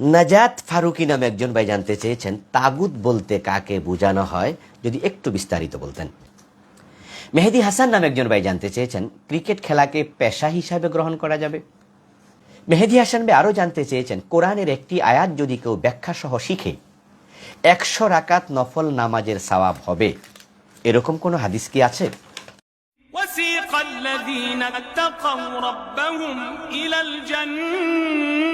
নাজাত ফারুকি নামে একজন ভাই জানতে চেয়েছেন তাগুত বলতে কাকে বোঝানো হয় যদি একটু বিস্তারিত বলতেন মেহেদি হাসান নামে একজন ভাই জানতে চেয়েছেন ক্রিকেট খেলাকে পেশা হিসাবে গ্রহণ করা যাবে মেহেদি হাসান ভাই আরও জানতে চেয়েছেন কোরআনের একটি আয়াত যদি কেউ ব্যাখ্যা সহ শিখে একশো রাকাত নফল নামাজের সওয়াব হবে এরকম কোনো হাদিস কি আছে وسيق الذين اتقوا ربهم إلى الجنة زمرا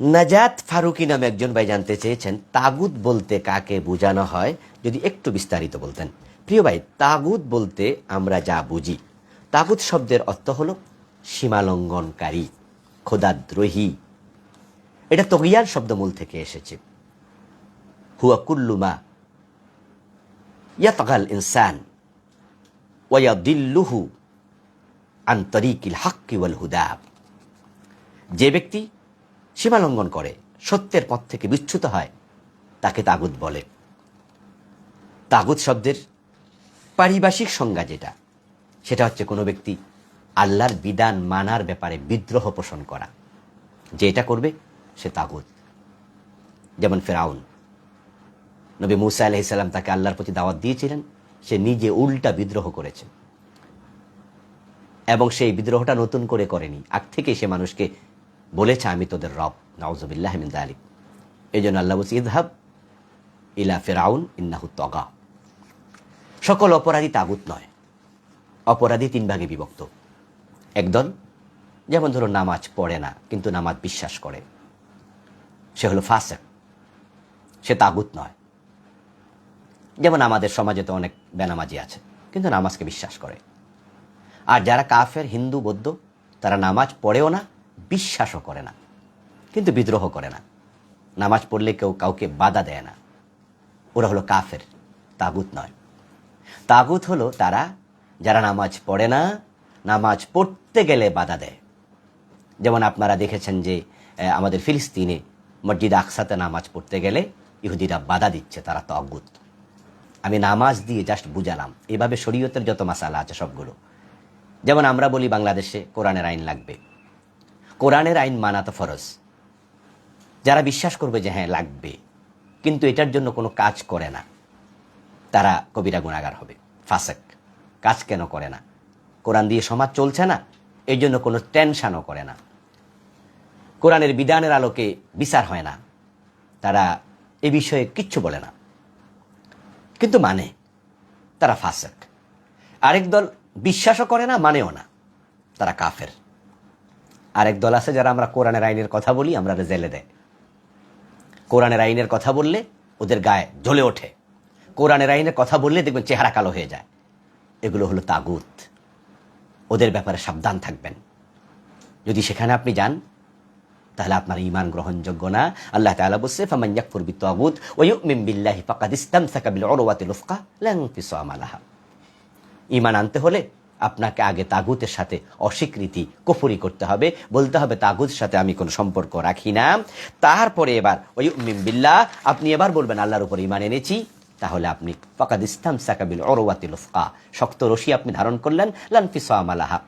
নাজাত ফারুকি নামে একজন ভাই জানতে চেয়েছেন, তাগুত বলতে কাকে বোঝানো হয়, যদি একটু বিস্তারিত বলতেন। প্রিয় ভাই, তাগুত বলতে আমরা যা বুঝি। তাগুত শব্দের অর্থ হল সীমালঙ্ঘনকারী খোদাদ্রোহী এটা তগিয়ার শব্দমূল থেকে এসেছে। হুয়া কুল্লুমা ইয়াতগাল ইনসান ওয়াদিল্লুহু আন্তরিকিল হাক্কি ওয়াল হুদাব যে ব্যক্তি সীমালঙ্ঘন করে, সত্যের পথ থেকে বিচ্যুত হয়, তাকে তাগুত বলে। তাগুত শব্দের পারিভাষিক সংজ্ঞা যেটা, সেটা হচ্ছে কোনো ব্যক্তি আল্লাহর বিধান মানার ব্যাপারে বিদ্রোহ পোষণ করা। যে এটা করবে, সে তাগুত। যেমন ফেরাউন। নবী মুসা আলহিসাল্লাম তাকে আল্লাহর প্রতি দাওয়াত দিয়েছিলেন, সে নিজে উল্টা বিদ্রোহ করেছে। এবং সেই বিদ্রোহটা নতুন করে করেনি। আগ থেকেই সে মানুষকে বলেছে, আমি তোদের রব। নওয়াজবিল্লাহ মিন আলিক এই জন্য আল্লাহ বলছি ইদহাব ইলা ফেরাউন, ইন্নাহু তগা। সকল অপরাধী তাগুত নয়। অপরাধী তিন ভাগে বিভক্ত। একদল, যেমন ধরো নামাজ পড়ে না, কিন্তু নামাজ বিশ্বাস করে। সে হলো ফাসেক। সে তাগুত নয়। যেমন আমাদের সমাজে তো অনেক বেনামাজি আছে, কিন্তু নামাজকে বিশ্বাস করে। আর যারা কাফের, হিন্দু, বৌদ্ধ, তারা নামাজ পড়েও না, বিশ্বাসও করে না, কিন্তু বিদ্রোহ করে না। নামাজ পড়লে কেউ কাউকে বাধা দেয় না। ওরা হলো কাফের, তাগুত নয়। তাগুত হলো তারা যারা নামাজ পড়ে না, নামাজ পড়তে গেলে বাধা দেয়। যেমন আপনারা দেখেছেন যে আমাদের ফিলিস্তিনে মসজিদ আকসাতে নামাজ পড়তে গেলে ইহুদিরা বাধা দিচ্ছে, তারা তগুত। আমি নামাজ দিয়ে জাস্ট বুঝালাম। এভাবে শরীয়তের যত মাসালা আছে সবগুলো। যেমন আমরা বলি বাংলাদেশে কোরআনের আইন লাগবে। কোরআনের আইন মানা তো ফরজ। যারা বিশ্বাস করবে যে হ্যাঁ লাগবে, কিন্তু এটার জন্য কোনো কাজ করে না, তারা কবিরা গুণাগার হবে, ফাসেক। কাজ কেন করে না? কোরআন দিয়ে সমাজ চলছে না, এর জন্য কোনো টেনশনও করে না। কোরআনের বিধানের আলোকে বিচার হয় না, তারা এ বিষয়ে কিচ্ছু বলে না। কিন্তু মানে তারা ফাসেক। আরেক দল বিশ্বাসও করে না, মানেও না। তারা কাফের। আরেক দল আছে যারা আমরা কোরআনের আইনের কথা বলি, আমরা জেলে দেয়। কোরআনের আইনের কথা বললে ওদের গায়ে জ্বলে ওঠে। কোরআনের আইনের কথা বললে দেখবেন চেহারা কালো হয়ে যায়। এগুলো হলো তাগুত। ওদের ব্যাপারে সাবধান থাকবেন। যদি সেখানে আপনি যান, তাহলে আপনার ইমান গ্রহণযোগ্য না। আল্লাহ তাআলা বলছে, ফামান ইয়াকফুর বিত্তাগুত ওয়া ইউমিন বিল্লাহি ফাকাদ ইসতামসাকা বিল উরওয়াতিল উফকা লা ইনফিসামা লাহা ইমান আনতে হলে আপনাকে আগে তাগুতের সাথে অস্বীকৃতি কুফরি করতে হবে। বলতে হবে, তাগুতের সাথে আমি কোনো সম্পর্ক রাখি না। তারপরে এবার ওই উম্মিন বিল্লাহ, আপনি এবার বলবেন, আল্লাহর উপর ইমান এনেছি। তাহলে আপনি, ফাকাদ ইসলাম সাকাবিল অরওয়াতিল শক্ত রশি আপনি ধারণ করলেন লানফি সামালাহা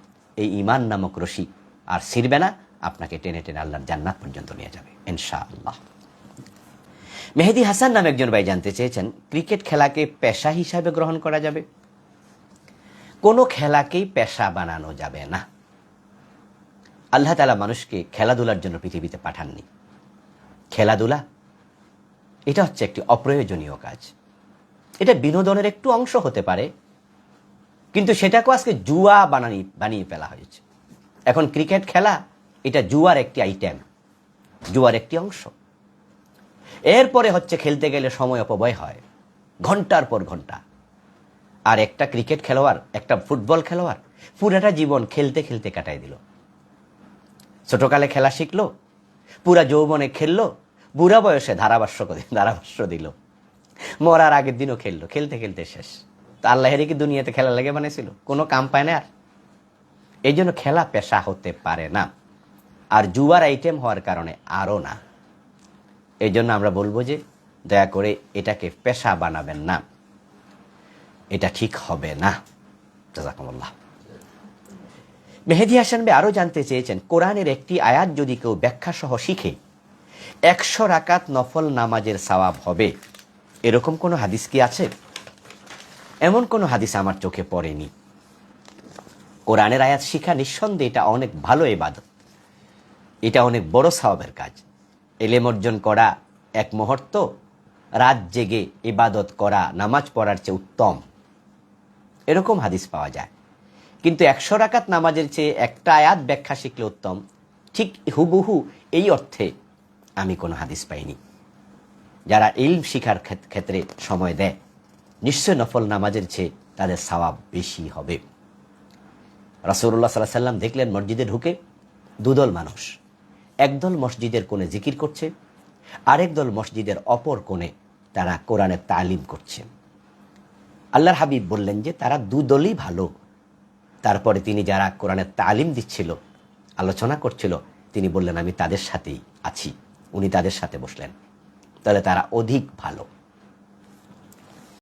এই ইমান নামক রশি আর ছিড়বে না, আপনাকে টেনে টেনে আল্লাহর জান্নাত পর্যন্ত নিয়ে যাবে, ইনশাআল্লাহ। মেহেদি হাসান নামে একজন ভাই জানতে চেয়েছেন, ক্রিকেট খেলাকে পেশা হিসাবে গ্রহণ করা যাবে? কোনো খেলাকেই পেশা বানানো যাবে না। আল্লাহ তালা মানুষকে খেলাধুলার জন্য পৃথিবীতে পাঠাননি। খেলাধুলা, এটা হচ্ছে একটি অপ্রয়োজনীয় কাজ। এটা বিনোদনের একটু অংশ হতে পারে, কিন্তু সেটাকেও আজকে জুয়া বানানি, বানিয়ে ফেলা হয়েছে। এখন ক্রিকেট খেলা, এটা জুয়ার একটি আইটেম জুয়ার একটি অংশ। এরপরে হচ্ছে খেলতে গেলে সময় অপব্যয় হয়, ঘণ্টার পর ঘণ্টা। আর একটা ক্রিকেট খেলোয়াড়, একটা ফুটবল খেলোয়াড় পুরাটা জীবন খেলতে খেলতে কাটাই দিল। ছোটকালে খেলা শিখলো, পুরা যৌবনে খেললো, বুড়া বয়সে ধারাভাষ্য ধারাভাষ্য দিল। মরার আগের দিনও খেললো, খেলতে খেলতে শেষ। তো আল্লাহেরই কি দুনিয়াতে খেলা লেগে বানিয়েছিল? কোনো কাম পায় না আর। এই জন্য খেলা পেশা হতে পারে না। আর জুয়ার আইটেম হওয়ার কারণে আরও না। এই জন্য আমরা বলব যে, দয়া করে এটাকে পেশা বানাবেন না। এটা ঠিক হবে না। জাজাকুমুল্লাহ। মেহেদি হাসান বে আরও জানতে চেয়েছেন, কোরআনের একটি আয়াত যদি কেউ ব্যাখ্যা সহ শিখে, একশো রাকাত নফল নামাজের সওয়াব হবে। এরকম কোনো হাদিস কি আছে? এমন কোনো হাদিস আমার চোখে পড়েনি। কোরআনের আয়াত শিখা নিঃসন্দেহে এটা অনেক ভালো এবাদত এটা অনেক বড় সওয়াবের কাজ। এলেম অর্জন করা এক মুহূর্ত, রাত জেগে ইবাদত করা, নামাজ পড়ার চেয়ে উত্তম। এরকম হাদিস পাওয়া যায়। কিন্তু একশো রাকাত নামাজের চেয়ে একটা আয়াত ব্যাখ্যা শিখলে উত্তম। ঠিক হুবহু এই অর্থে আমি কোনো হাদিস পাইনি। যারা ইলম শিখার ক্ষেত্রে সময় দেয়, নিশ্চয় নফল নামাজের চেয়ে তাদের সওয়াব বেশি হবে। রাসৌরুল্লাহ সাল্লাহ সাল্লাম দেখলেন মসজিদে ঢুকে দুদল মানুষ। একদল মসজিদের কোণে জিকির করছে আরেক দল মসজিদের অপর কোণে তারা কোরআনের তালিম করছে। আল্লাহর হাবিব বললেন যে তারা দুদলই ভালো। তারপরে তিনি যারা কোরআনের তালিম দিচ্ছিল, আলোচনা করছিল, তিনি বললেন, আমি তাদের সাথেই আছি। উনি তাদের সাথে বসলেন। তাহলে তারা অধিক ভালো।